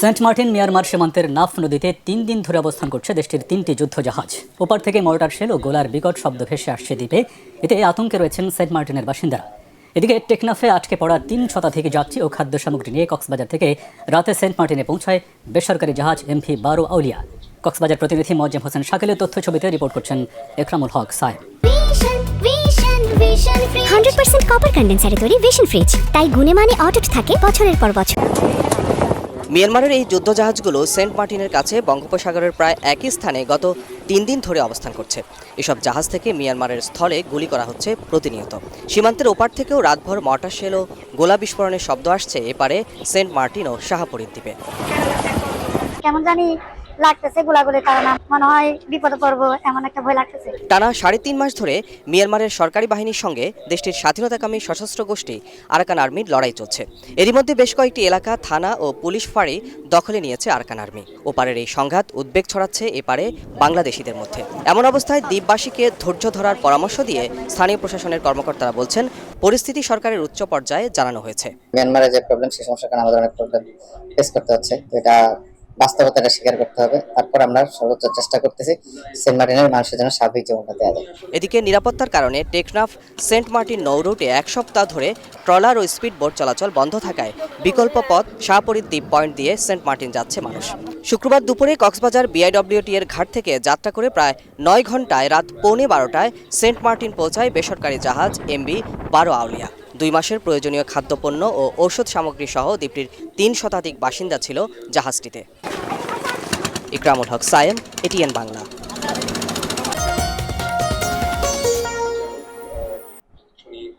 Saint Martin Myanmar সীমান্তের নাফ নদীতে তিন দিন ধরে অবস্থান করছে দেশটির তিনটি যুদ্ধজাহাজ ওপার থেকে মর্টার শেল ও গোলার বিকট শব্দ ভেসে আসছে দ্বীপে। এতে আতঙ্কে রয়েছেন সেন্ট মার্টিনের বাসিন্দারা। এদিকে টেকনাফে আটকে পড়া তিন শতাধিক যাত্রী ও খাদ্য সামগ্রী নিয়ে কক্সবাজার থেকে রাতে সেন্ট মার্টিনে পৌঁছায় বেসরকারি জাহাজ এমভি বারো আউলিয়া। কক্সবাজার প্রতিনিধি মজ্জেম হোসেন শাকিলের তথ্য ছবিতে রিপোর্ট করছেন একরামুল হক সাহেব। হান্ড্রেড পার্সেন্ট কপার কন্ডেন্সারে তৈরি ভিশন ফ্রিজ তাই গুণে মানে অটুট থাকে বছরের পর বছর। মিয়ানমারের এই যুদ্ধজাহাজগুলো সেন্ট মার্টিনের কাছে বঙ্গোপসাগরের প্রায় একই স্থানে গত তিন দিন ধরে অবস্থান করছে। এসব জাহাজ থেকে মিয়ানমারের স্থলে গুলি করা হচ্ছে প্রতিনিয়ত। সীমান্তের ওপার থেকেও রাতভর মর্টার ও গোলা বিস্ফোরণের শব্দ আসছে এপারে সেন্ট মার্টিন ও শাহাপুরীর দ্বীপে। কেমন জানি লাগতেছে গোলাগুলির কারণে। মনে হয় বিপদে পড়ব এমন একটা ভয় লাগতেছে। টানা সাড়ে তিন মাস ধরে মিয়ানমারের সরকারি বাহিনীর সঙ্গে দেশটির স্বাধীনতাকামী সশস্ত্র গোষ্ঠী আরাকান আর্মির লড়াই চলছে। এরই মধ্যে বেশ কয়েকটি এলাকা থানা ও পুলিশ ফাঁড়ি দখলে নিয়েছে আরাকান আর্মি। ওপারের এই সংঘাত উদ্বেগ ছড়াচ্ছে এপারে বাংলাদেশিদের মধ্যে। এমন অবস্থায় দ্বীপবাসীকে ধৈর্য ধরার পরামর্শ দিয়ে স্থানীয় প্রশাসনের কর্মকর্তারা বলছেন পরিস্থিতি সরকারের উচ্চ পর্যায়ে জানানো হয়েছে। মিয়ানমারে যে প্রবলেম সেই সমস্যার কারণে আমাদের অনেক প্রবলেম ফেস করতে হচ্ছে। এটা বাস্তবতাটা স্বীকার করতে হবে। তারপর আমরা সর্বোচ্চ চেষ্টা করতেছি সেন্ট মার্টিনের মানুষের জন্য স্বাভাবিক জীবনটা দেওয়া যায় এদিকে নিরাপত্তার কারণে টেকনাফ সেন্ট মার্টিন নৌ রুটে এক সপ্তাহ ধরে ট্রলার ও স্পিড বোট চলাচল বন্ধ থাকায় বিকল্প পথ শাহপুরীর দ্বীপ পয়েন্ট দিয়ে সেন্ট মার্টিন যাচ্ছে মানুষ। শুক্রবার দুপুরে কক্সবাজার বিআইডব্লিউটি এর ঘাট থেকে যাত্রা করে প্রায় নয় ঘন্টায় রাত পৌনে বারোটায় সেন্ট মার্টিন পৌঁছায় বেসরকারি জাহাজ এমবি বারো আউলিয়া। দুই মাসের প্রয়োজনীয় খাদ্যপণ্য ও ঔষধ সামগ্রী সহ দ্বীপটির তিন শতাধিক বাসিন্দা ছিল জাহাজটিতে। ইকরামুল হক, সায়েম, এটিএন বাংলা।